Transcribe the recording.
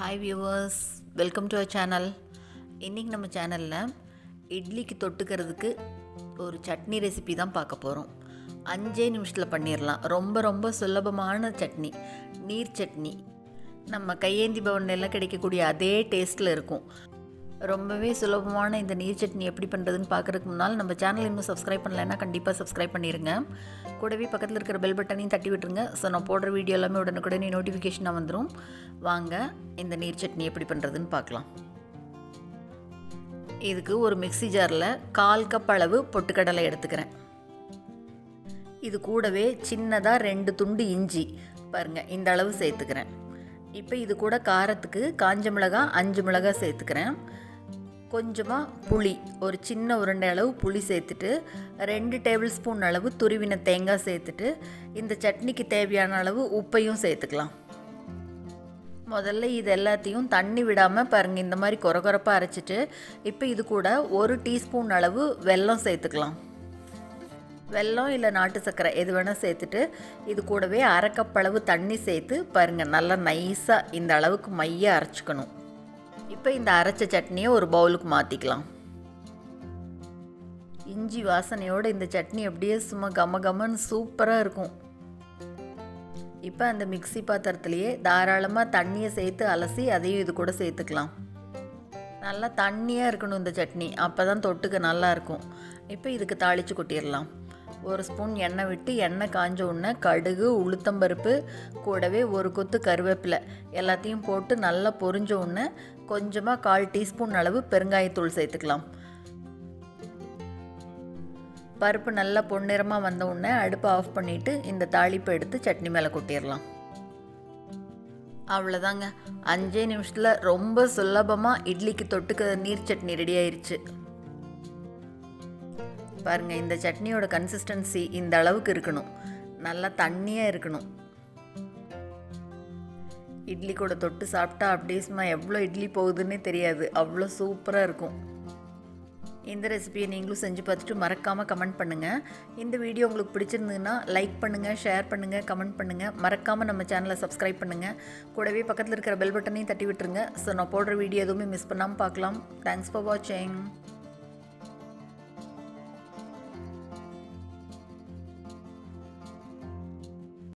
Hi viewers welcome to a channel இன்றைக்கி நம்ம சேனலில் இட்லிக்கு தொட்டுக்கிறதுக்கு ஒரு சட்னி ரெசிபி தான் பார்க்க போகிறோம் அஞ்சே நிமிஷத்தில் பண்ணிடலாம் ரொம்ப ரொம்ப சுலபமான சட்னி. நீர் சட்னி. நம்ம கையேந்தி பவன்ல எல்லாம் கிடைக்கக்கூடிய அதே டேஸ்ட்டில் இருக்கும். ரொம்பவே சுலபமான இந்த நீர் சட்னி எப்படி பண்ணுறதுன்னு பார்க்குறதுக்கு முன்னால் நம்ம சேனல் இன்னும் சப்ஸ்கிரைப் பண்ணலைன்னா கண்டிப்பாக சப்ஸ்கிரைப் பண்ணிடுங்க கூடவே பக்கத்தில் இருக்கிற பெல் பட்டனையும் தட்டி விட்டுருங்க. ஸோ நான் போடுற வீடியோ எல்லாமே உடனுக்குடனே நோட்டிஃபிகேஷனாக வந்துடும் வாங்க இந்த நீர் சட்னி எப்படி பண்ணுறதுன்னு பார்க்கலாம். இதுக்கு ஒரு மிக்ஸி ஜாரில் கால் கப் அளவு பொட்டுக்கடலை எடுத்துக்கிறேன். இது கூடவே சின்னதாக ரெண்டு துண்டு இஞ்சி பாருங்கள் இந்த அளவு சேர்த்துக்கிறேன். இப்போ இது கூட காரத்துக்கு காஞ்ச மிளகாய் அஞ்சு மிளகாய் சேர்த்துக்கிறேன். கொஞ்சமாக புளி ஒரு சின்ன உருண்டை அளவு புளி சேர்த்துட்டு ரெண்டு டேபிள் ஸ்பூன் அளவு துருவின தேங்காய் சேர்த்துட்டு இந்த சட்னிக்கு தேவையான அளவு உப்பையும் சேர்த்துக்கலாம். முதல்ல இது எல்லாத்தையும் தண்ணி விடாமல் பாருங்கள் இந்த மாதிரி குறகுறப்பாக அரைச்சிட்டு இப்போ இது கூட ஒரு டீஸ்பூன் அளவு வெல்லம் சேர்த்துக்கலாம். வெல்லம் இல்லை நாட்டு சர்க்கரை எது வேணால் சேர்த்துட்டு இது கூடவே அரை கப் அளவு தண்ணி சேர்த்து பாருங்கள் நல்லா நைஸாக இந்த அளவுக்கு மைய அரைச்சிக்கணும். இப்போ இந்த அரைச்ச சட்னியை ஒரு பவுலுக்கு மாற்றிக்கலாம் இஞ்சி வாசனையோடு இந்த சட்னி அப்படியே சும்மா கம கமன்னு சூப்பராக இருக்கும். இப்போ அந்த மிக்ஸி பாத்திரத்துலேயே தாராளமாக தண்ணியை சேர்த்து அலசி அதையும் இது கூட சேர்த்துக்கலாம். நல்லா தண்ணியாக இருக்கணும் இந்த சட்னி. அப்போ தான் தொட்டுக்க நல்லாயிருக்கும் இப்போ இதுக்கு தாளித்து கொட்டிடலாம். ஒரு ஸ்பூன் எண்ணெய் விட்டு எண்ணெய் காஞ்ச உடனே கடுகு உளுத்தம்பருப்பு கூடவே ஒரு கொத்து கருவேப்பிலை எல்லாத்தையும் போட்டு நல்லா பொரிஞ்ச உடனே கொஞ்சமாக கால் டீஸ்பூன் அளவு பெருங்காயத்தூள் சேர்த்துக்கலாம். பருப்பு நல்லா பொன்னிறமாக வந்த உடனே அடுப்பை ஆஃப் பண்ணிவிட்டு இந்த தாளிப்பை எடுத்து சட்னி மேலே கொட்டிடலாம். அவ்வளோதாங்க அஞ்சே நிமிஷத்தில் ரொம்ப சுலபமாக இட்லிக்கு தொட்டுக்க நீர் சட்னி ரெடி ஆயிடுச்சு பாருங்கள் இந்த சட்னியோட கன்சிஸ்டன்சி இந்த அளவுக்கு இருக்கணும். நல்லா தண்ணியாக இருக்கணும். இட்லி கூட தொட்டு சாப்பிட்டா அப்படியே சும்மா எவ்வளோ இட்லி போகுதுன்னே தெரியாது. அவ்வளோ சூப்பராக இருக்கும். இந்த ரெசிபியை நீங்களும் செஞ்சு பார்த்துட்டு மறக்காமல் கமெண்ட் பண்ணுங்கள் இந்த வீடியோ உங்களுக்கு பிடிச்சிருந்ததுன்னா லைக் பண்ணுங்கள் ஷேர் பண்ணுங்கள் கமெண்ட் பண்ணுங்கள் மறக்காமல் நம்ம சேனலை சப்ஸ்கிரைப் பண்ணுங்கள் கூடவே பக்கத்தில் இருக்கிற பெல் பட்டனையும் தட்டி விட்டுருங்க. ஸோ நான் போடுற வீடியோ எதுவுமே மிஸ் பண்ணாமல் பார்க்கலாம். தேங்க்ஸ் ஃபார் வாட்சிங்